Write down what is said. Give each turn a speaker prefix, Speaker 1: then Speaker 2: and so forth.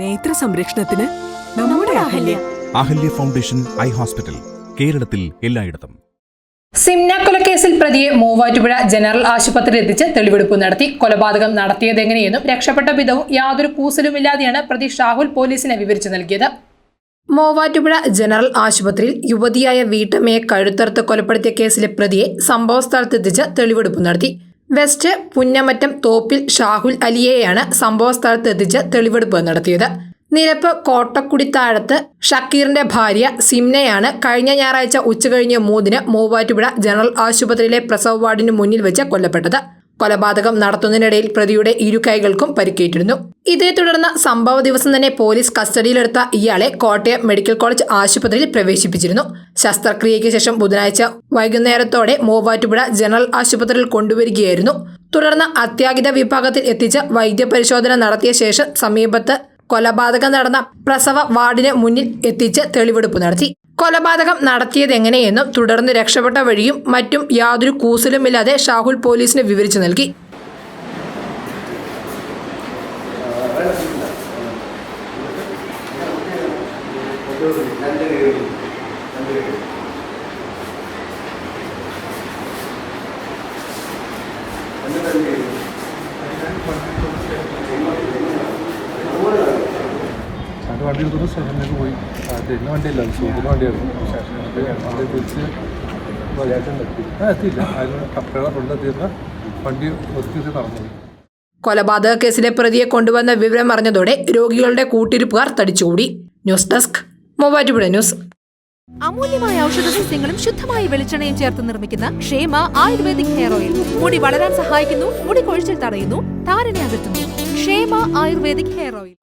Speaker 1: നേത്ര സംരക്ഷണത്തിന് നമ്മുടെ Ahalya.
Speaker 2: Ahalya Foundation Eye Hospital കേരളത്തിൽ എല്ലായിടത്തും.
Speaker 3: സിംന കൊലക്കേസിൽ പ്രതിയെ മൂവാറ്റുപുഴ ജനറൽ ആശുപത്രിയിൽ എത്തിച്ച് തെളിവെടുപ്പ് നടത്തി. കൊലപാതകം നടത്തിയതെങ്ങനെയെന്നും രക്ഷപ്പെട്ട വിധവും യാതൊരു കൂസലുമില്ലാതെയാണ് പ്രതി ഷാഹുൽ പോലീസിനെ വിവരിച്ചു നൽകിയത്. മൂവാറ്റുപുഴ ജനറൽ ആശുപത്രിയിൽ യുവതിയായ വീട്ടമ്മയെ കഴുത്തറുത്ത് കൊലപ്പെടുത്തിയ കേസിലെ പ്രതിയെ സംഭവസ്ഥലത്തെത്തിച്ച് തെളിവെടുപ്പ് നടത്തി. വെസ്റ്റ് പുന്നമറ്റം തോപ്പിൽ ഷാഹുൽ അലിയെയാണ് സംഭവ സ്ഥലത്തെത്തിച്ച് തെളിവെടുപ്പ് നടത്തിയത്. നിരപ്പ് കോട്ടക്കുടിത്താഴത്ത് ഷക്കീറിന്റെ ഭാര്യ സിംനയാണ് കഴിഞ്ഞ ഞായറാഴ്ച ഉച്ചകഴിഞ്ഞ് മൂന്നിന് മൂവാറ്റുപുഴ ജനറൽ ആശുപത്രിയിലെ പ്രസവ വാർഡിന് മുന്നിൽ വെച്ച് കൊല്ലപ്പെട്ടത്. കൊലപാതകം നടത്തുന്നതിനിടയിൽ പ്രതിയുടെ ഇരു കൈകൾക്കും പരിക്കേറ്റിരുന്നു. ഇതേ തുടർന്ന് സംഭവ ദിവസം തന്നെ പോലീസ് കസ്റ്റഡിയിലെടുത്ത ഇയാളെ കോട്ടയം മെഡിക്കൽ കോളേജ് ആശുപത്രിയിൽ പ്രവേശിപ്പിച്ചിരുന്നു. ശസ്ത്രക്രിയയ്ക്ക് ശേഷം ബുധനാഴ്ച വൈകുന്നേരത്തോടെ മൂവാറ്റുപുഴ ജനറൽ ആശുപത്രിയിൽ കൊണ്ടുവരികയായിരുന്നു. തുടർന്ന് അത്യാഹിത വിഭാഗത്തിൽ എത്തിച്ച് വൈദ്യപരിശോധന നടത്തിയ ശേഷം സമീപത്ത് കൊലപാതകം നടന്ന പ്രസവ വാർഡിന് മുന്നിൽ എത്തിച്ച് തെളിവെടുപ്പ് നടത്തി. കൊലപാതകം നടത്തിയത് എങ്ങനെയെന്നും തുടർന്ന് രക്ഷപ്പെട്ട വഴിയും മറ്റും യാതൊരു കൂസലുമില്ലാതെ ഷാഹുൽ പോലീസിന് വിവരിച്ചു നൽകി.
Speaker 4: അത് വണ്ടി എടുത്തോണ്ട് സ്റ്റേഷനിലേക്ക് പോയി എന്നെ വണ്ടിയല്ല സുഹൃത്തിന്റെ വണ്ടിയായിരുന്നു. സ്റ്റേഷനിലേക്ക് വണ്ടി തിരിച്ച് ആ എത്തിയില്ല. അതിന് കപ്പയുടെ എത്തിയിരുന്ന വണ്ടി ഒത്തിരി നടന്നു.
Speaker 3: കൊലപാതക കേസിലെ പ്രതിയെ കൊണ്ടുവന്ന വിവരം അറിഞ്ഞതോടെ രോഗികളുടെ കൂട്ടിരിപ്പുകാർ തടിച്ചുകൂടി. News desk Muvattupuzha news.
Speaker 5: അമൂല്യമായ ഔഷധ സസ്യങ്ങളും ശുദ്ധമായ വെളിച്ചെണ്ണയും ചേർത്ത് നിർമ്മിക്കുന്ന ക്ഷേമ ആയുർവേദിക് ഹെയർ ഓയിൽ. മുടി വളരാൻ സഹായിക്കുന്നു മുടി കൊഴിച്ചിൽ തടയുന്നു താരനെ അകറ്റുന്നു. ക്ഷേമ ആയുർവേദിക് ഹെയർ ഓയിൽ.